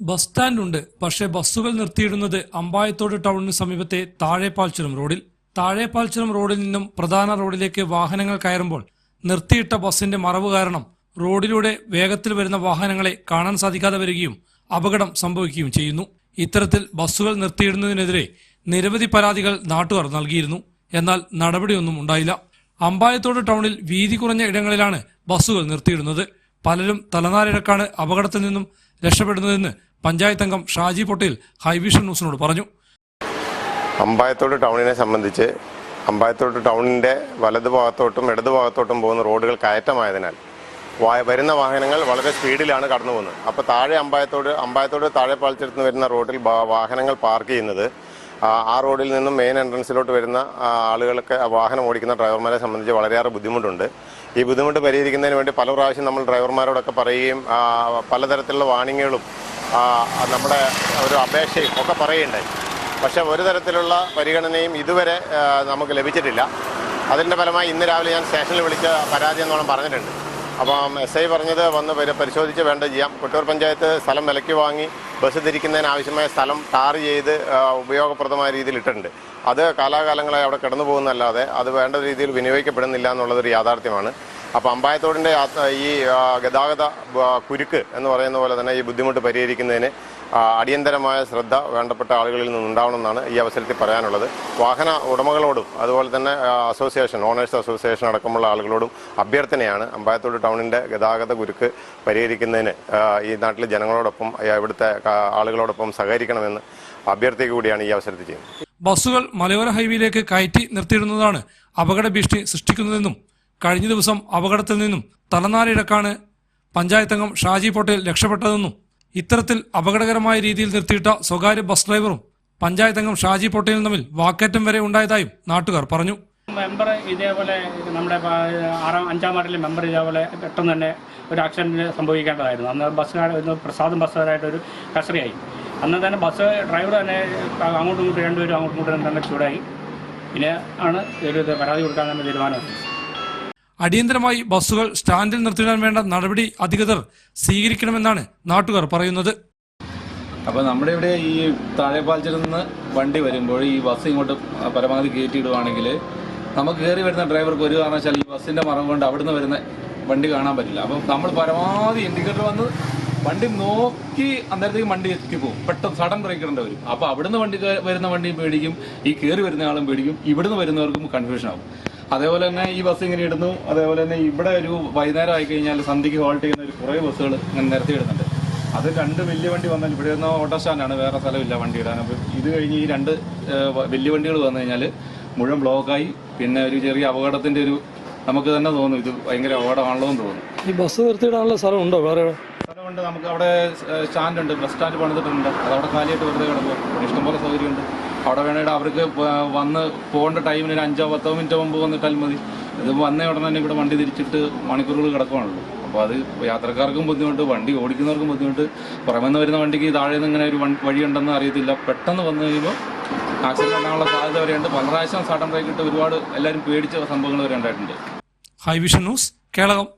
Bus stand ഉണ്ട് പക്ഷേ ബസ്സുകൾ നിർത്തിയിടുന്നത് അമ്പായത്തോട് ടൗണിന് സമീപത്തെ താഴെപ്പാൽച്ചുരം റോഡിൽ. താഴെപ്പാൽച്ചുരം റോഡിൽ നിന്നും പ്രധാന റോഡിലേക്ക് വാഹനങ്ങൾ കയറുമ്പോൾ നിർത്തിയിട്ട ബസ്സിന്റെ മറവ് കാരണം റോഡിലൂടെ വേഗത്തിൽ വരുന്ന വാഹനങ്ങളെ കാണാൻ സാധിക്കാതെ വരികയും അപകടം സംഭവിക്കുകയും ചെയ്യുന്നു. ഇത്തരത്തിൽ ബസ്സുകൾ നിർത്തിയിടുന്നതിനെതിരെ നിരവധി പരാതികൾ നാട്ടുകാർ നൽകിയിരുന്നു. എന്നാൽ നടപടിയൊന്നും ഉണ്ടായില്ല. അമ്പായത്തോട് ടൗണിൽ വീതി കുറഞ്ഞ ഇടങ്ങളിലാണ് ബസ്സുകൾ നിർത്തിയിടുന്നത്. പലരും തലനാരിഴക്കാണ് അപകടത്തിൽ നിന്നും രക്ഷപ്പെടുന്നതെന്ന് പഞ്ചായത്ത് അംഗം ഷാജി പൊട്ടേൽ ഹൈവിഷൻ ന്യൂസിനോട് പറഞ്ഞു. അമ്പായത്തോട് ടൗണിനെ സംബന്ധിച്ച് അമ്പായത്തോട് ടൗണിന്റെ വലതു ഭാഗത്തോട്ടും ഭാഗത്തോട്ടും പോകുന്ന റോഡുകൾ കയറ്റമായതിനാൽ വരുന്ന വാഹനങ്ങൾ വളരെ സ്പീഡിലാണ് കടന്നു പോകുന്നത്. അപ്പോൾ താഴെ അമ്പായത്തോട് അമ്പായത്തോട് താഴെ പാളിച്ചെടുത്ത് വരുന്ന റോഡിൽ വാഹനങ്ങൾ പാർക്ക് ചെയ്യുന്നത് ആ, റോഡിൽ നിന്നും മെയിൻ എൻട്രൻസിലോട്ട് വരുന്ന ആളുകൾക്ക് വാഹനം ഓടിക്കുന്ന ഡ്രൈവർമാരെ സംബന്ധിച്ച് വളരെയേറെ ബുദ്ധിമുട്ടുണ്ട്. ഈ ബുദ്ധിമുട്ട് പരിഹരിക്കുന്നതിന് വേണ്ടി പല പ്രാവശ്യം നമ്മൾ ഡ്രൈവർമാരോടൊക്കെ പറയുകയും പലതരത്തിലുള്ള വാണിങ്ങുകളും നമ്മുടെ ഒരു അപേക്ഷയും ഒക്കെ പറയണ്ടേ പക്ഷേ ഒരു തരത്തിലുള്ള പരിഗണനയും ഇതുവരെ നമുക്ക് ലഭിച്ചിട്ടില്ല. അതിന്റെ ഫലമായി ഇന്ന് രാവിലെ ഞാൻ സ്റ്റേഷനിൽ വിളിച്ച പരാതി എന്നോളം പറഞ്ഞിട്ടുണ്ട്. അപ്പം എസ് ഐ പറഞ്ഞത് വന്ന് പരി- പരിശോധിച്ച് വേണ്ട ചെയ്യാം. കൊട്ടൂർ പഞ്ചായത്ത് സ്ഥലം വിലയ്ക്ക് വാങ്ങി ബസ് തിരിക്കുന്നതിന് ആവശ്യമായ സ്ഥലം ടാർ ചെയ്ത് ഉപയോഗപ്രദമായ രീതിയിൽ ഇട്ടിട്ടുണ്ട്. അത് കാലാകാലങ്ങളായി അവിടെ കിടന്നു പോകുന്നല്ലാതെ അത് വേണ്ട രീതിയിൽ വിനിയോഗിക്കപ്പെടുന്നില്ല എന്നുള്ളതൊരു യാഥാർത്ഥ്യമാണ്. അപ്പോൾ അമ്പായത്തോടിന്റെ ഈ ഗതാഗത കുരുക്ക് എന്ന് പറയുന്ന പോലെ തന്നെ ഈ ബുദ്ധിമുട്ട് പരിഹരിക്കുന്നതിന് അടിയന്തരമായ ശ്രദ്ധ വേണ്ടപ്പെട്ട ആളുകളിൽ നിന്നുണ്ടാവണമെന്നാണ് ഈ അവസരത്തിൽ പറയാനുള്ളത്. വാഹന ഉടമകളോടും അതുപോലെ തന്നെ അസോസിയേഷൻ ഓണേഴ്സ് അസോസിയേഷൻ അടക്കമുള്ള ആളുകളോടും അഭ്യർത്ഥനയാണ് അമ്പായത്തോട് ടൗണിന്റെ ഗതാഗത കുരുക്ക് പരിഹരിക്കുന്നതിന് ഈ നാട്ടിലെ ജനങ്ങളോടൊപ്പം ഇവിടുത്തെ ആളുകളോടൊപ്പം സഹകരിക്കണമെന്ന് അഭ്യർത്ഥിക്കുക കൂടിയാണ് ഈ അവസരത്തിൽ ചെയ്യുന്നത്. ബസ്സുകൾ മലയോര ഹൈവേയിലേക്ക് കയറ്റി നിർത്തിയിടുന്നതാണ് അപകട ഭീഷണി സൃഷ്ടിക്കുന്നതെന്നും കഴിഞ്ഞ ദിവസം അപകടത്തിൽ നിന്നും തലനാരിഴക്കാണ് പഞ്ചായത്ത് അംഗം ഷാജി പൊട്ടേൽ രക്ഷപ്പെട്ടതെന്നും ഇത്തരത്തിൽ അപകടകരമായ രീതിയിൽ നിർത്തിയിട്ട സ്വകാര്യ ബസ് ഡ്രൈവറും പഞ്ചായത്തംഗം ഷാജി പൊട്ടേലും തമ്മിൽ വാക്കേറ്റം വരെ ഉണ്ടായതായും നാട്ടുകാർ പറഞ്ഞു. മെമ്പർ ഇതേപോലെ നമ്മുടെ ആറാം അഞ്ചാം വാർഡിലെ മെമ്പർ ഇതേപോലെ പെട്ടെന്ന് തന്നെ ഒരു ആക്സിഡന്റ് സംഭവിക്കേണ്ടതായിരുന്നു. അന്ന് ഒരു പ്രസാദം ബസ്സുകാരായിട്ട് ഒരു കസറിയായി അന്ന് തന്നെ ബസ് ഡ്രൈവർ തന്നെ അങ്ങോട്ടും ഇങ്ങോട്ടും രണ്ടുപേരും അങ്ങോട്ടും ഇങ്ങോട്ടും തന്നെ ചൂടായി. പിന്നെ ആണ് ഒരു പരാതി കൊടുക്കാൻ തന്നെ തീരുമാനമെടുത്തത്. അടിയന്തരമായി ബസ്സുകൾ സ്റ്റാൻഡിൽ നിർത്തിടാൻ വേണ്ട നടപടി അധികൃതർ സ്വീകരിക്കണമെന്നാണ് നാട്ടുകാർ പറയുന്നത്. അപ്പോൾ നമ്മുടെ ഇവിടെ ഈ താഴെപ്പാൽച്ചിൽ നിന്ന് വണ്ടി വരുമ്പോൾ ഈ ബസ് ഇങ്ങോട്ട് പരമാവധി കയറ്റിയിടുവാണെങ്കിൽ നമുക്ക് കയറി വരുന്ന ഡ്രൈവർക്ക് ഒരു കാരണവശാൽ ഈ ബസ്സിന്റെ മറവ് കൊണ്ട് അവിടുന്ന് വരുന്ന വണ്ടി കാണാൻ പറ്റില്ല. അപ്പം നമ്മൾ പരമാവധി ഇൻഡിക്കേറ്റർ വന്ന് വണ്ടി നോക്കി അന്നേരത്തേക്ക് വണ്ടി എത്തിപ്പോവും. പെട്ടെന്ന് സഡൻ ബ്രേക്ക് ഇടേണ്ടി വരും. അപ്പോൾ അവിടുന്ന് വണ്ടി വരുന്ന വണ്ടിയും പേടിക്കും. ഈ കയറി വരുന്ന ആളും പേടിക്കും. ഇവിടുന്ന് വരുന്നവർക്കും കൺഫ്യൂഷൻ ആവും. അതേപോലെ തന്നെ ഈ ബസ് ഇങ്ങനെ ഇടുന്നു. അതേപോലെ തന്നെ ഇവിടെ ഒരു വൈകുന്നേരം ആയി കഴിഞ്ഞാൽ സന്ധ്യയ്ക്ക് ഹോൾട്ട് ചെയ്യുന്ന ഒരു കുറേ ബസ്സുകൾ ഇങ്ങനെ നിരത്തി ഇടുന്നുണ്ട്. അത് രണ്ട് വലിയ വണ്ടി വന്നാൽ ഇവിടെ നിന്ന് ഓട്ടോ സ്റ്റാൻഡാണ് വേറെ സ്ഥലമില്ല വണ്ടി ഇടാൻ. അപ്പോൾ ഇത് കഴിഞ്ഞ് ഈ രണ്ട് വലിയ വണ്ടികൾ വന്നു കഴിഞ്ഞാൽ മുഴുവൻ ബ്ലോക്കായി പിന്നെ ഒരു ചെറിയ അപകടത്തിന്റെ ഒരു നമുക്ക് തന്നെ തോന്നും ഇത് ഭയങ്കര അപകടമാണല്ലോ എന്ന് തോന്നും. ഈ ബസ് നിർത്തിയിടാനുള്ള സ്ഥലമുണ്ടോ വേറെ? സ്ഥലമുണ്ട്. നമുക്ക് അവിടെ സ്റ്റാൻഡ് ഉണ്ട്. ബസ് സ്റ്റാൻഡ് പണിതിട്ടുണ്ട്. അത് അവിടെ കാലിയായിട്ട് വെറുതെ കിടക്കുമ്പോൾ ഇഷ്ടംപോലെ സൗകര്യമുണ്ട്. അവിടെ വേണമെങ്കിൽ അവർക്ക് വന്ന് പോകേണ്ട ടൈമിന് ഒരു അഞ്ചോ പത്തോ മിനിറ്റ് മുമ്പ് വന്നിട്ടാൽ മതി. ഇത് വന്ന ഉടനെ തന്നെ ഇവിടെ വണ്ടി തിരിച്ചിട്ട് മണിക്കൂറുകൾ കിടക്കുവാണല്ലോ. അപ്പോൾ അത് യാത്രക്കാർക്കും ബുദ്ധിമുട്ട് വണ്ടി ഓടിക്കുന്നവർക്കും ബുദ്ധിമുട്ട്. പുറമെ നിന്ന് വരുന്ന വണ്ടിക്ക് താഴെ നിന്ന് ഇങ്ങനെ ഒരു വഴിയുണ്ടെന്ന് അറിയത്തില്ല. പെട്ടെന്ന് വന്നു കഴിയുമ്പോൾ ആക്സിഡന്റ് ഉണ്ടാകാനുള്ള സാധ്യത വരെയുണ്ട്. പല പ്രാവശ്യം സഡൻ ബ്രേക്ക് ഇട്ട് ഒരുപാട് എല്ലാവരും പേടിച്ച സംഭവങ്ങൾ വരെ ഉണ്ടായിട്ടുണ്ട്. High vision news Kelakam.